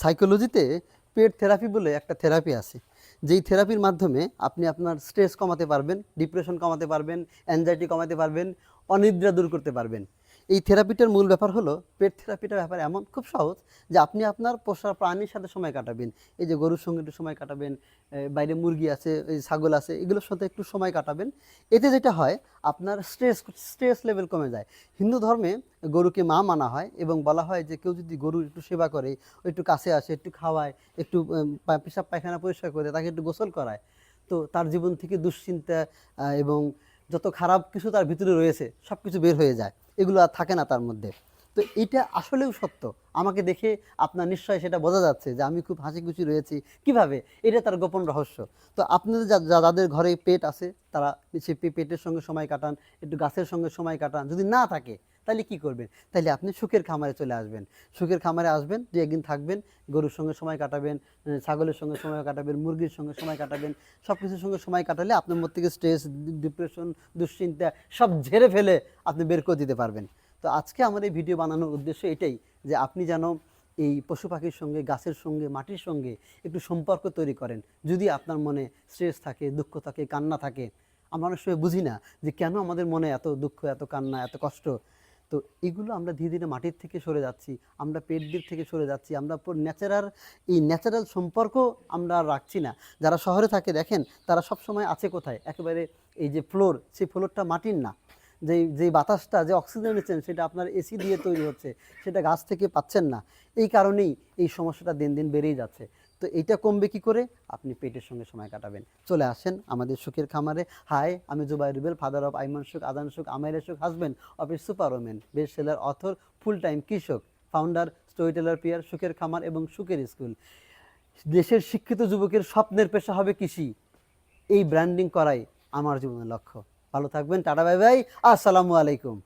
সাইকোলজিতে পেট therapy বলে একটা therapy আছে। যেই থেরাপির মাধ্যমে আপনি আপনার স্ট্রেস কমাতে পারবেন, ডিপ্রেশন কমাতে পারবেন অ্যাংজাইটি কমাতে পারবেন, অনিদ্রা দূর করতে পারবেন। এই থেরাপিটার মূল ব্যাপার হলো, পেট থেরাপিটার ব্যাপার এমন, খুব সহজ যে আপনি আপনার পোষা প্রাণীর সাথে সময় কাটাবেন। এই যে গরুর সঙ্গে একটু সময় কাটাবেন বাইরে মুরগি আছে, এই ছাগল আছে, এগুলোর সাথে একটু সময় কাটাবেন। এতে যেটা হয়, আপনার স্ট্রেস স্ট্রেস লেভেল কমে যায়। হিন্দু ধর্মে গরুকে মা মানা হয় এবং বলা হয় যে কেউ যদি গরুর একটু সেবা করে একটু কাছে আসে, একটু খাওয়ায়, একটু পেশাব পায়খানা পরিষ্কার করে, তাকে একটু গোসল করায়। তো তার জীবন থেকে দুশ্চিন্তা এবং যত খারাপ কিছু তার ভিতরে রয়েছে সব কিছু বের হয়ে যায়। এগুলো আর থাকে না তার মধ্যে। তো এটা আসলেও সত্য। আমাকে দেখে আপনার নিশ্চয় সেটা বোঝা যাচ্ছে যে আমি খুব হাসি খুশি রয়েছি। কীভাবে? এটা তার গোপন রহস্য। তো আপনাদের যা- যাদের ঘরে পেট আছে, তারা সে পেটের সঙ্গে সময় কাটান, একটু গাছের সঙ্গে সময় কাটান। যদি না থাকে, তাহলে কি করবেন? তাহলে আপনি সুখের খামারে চলে আসবেন। সুখের খামারে আসবেন, দু একদিন থাকবেন, গরুর সঙ্গে সময় কাটাবেন ছাগলের সঙ্গে সময় কাটাবেন, মুরগির সঙ্গে সময় কাটাবেন সব কিছুর সঙ্গে সময় কাটালে আপনার মধ্যে থেকে স্ট্রেস, ডিপ্রেশন, দুশ্চিন্তা সব ঝেড়ে ফেলে আপনি বের করে দিতে পারবেন। তো আজকে আমার এই ভিডিও বানানোর উদ্দেশ্য এটাই যে আপনি যেন এই পশু পাখির সঙ্গে, গাছের সঙ্গে, মাটির সঙ্গে একটু সম্পর্ক তৈরি করেন। যদি আপনার মনে স্ট্রেস থাকে, দুঃখ থাকে, কান্না থাকে, আমরা অনেক সময় বুঝি না যে কেন আমাদের মনে এত দুঃখ, এত কান্না, এত কষ্ট? তো এগুলো আমরা ধীরে ধীরে মাটির থেকে সরে যাচ্ছি, আমরা পেট দিক থেকে সরে যাচ্ছি, আমরা ন্যাচারাল এই ন্যাচারাল সম্পর্ক আমরা রাখছি না। যারা শহরে থাকে দেখেন, তারা সব সময় আছে কোথায়? একেবারে এই যে ফ্লোর সেই ফ্লোরটা মাটির না। যেই যেই বাতাসটা, যে অক্সিজেন নিচ্ছেন, সেটা আপনার এসি দিয়ে তৈরি হচ্ছে, সেটা গাছ থেকে পাচ্ছেন না। এই কারণেই এই সমস্যাটা দিন দিন বেড়েই যাচ্ছে। তো এইটা কমবে কি করে? আপনি পেটের সঙ্গে সময় কাটাবেন। চলে আসেন আমাদের সুখের খামারে। হাই, আমি জুবাই রুবেল ফাদার অফ আইমান সুখ, আদান সুখ, আমের সুখ husband of a super woman best seller author full time কৃষক ফাউন্ডার স্টোরি টেলার পিয়ার সুখের খামার এবং সুখের স্কুল দেশের শিক্ষিত যুবকের স্বপ্নের পেশা হবে কৃষি। এই ব্র্যান্ডিং করাই আমার জীবনের লক্ষ্য। ভালো থাকবেন টাটা বাই বাই আসসালামু আলাইকুম।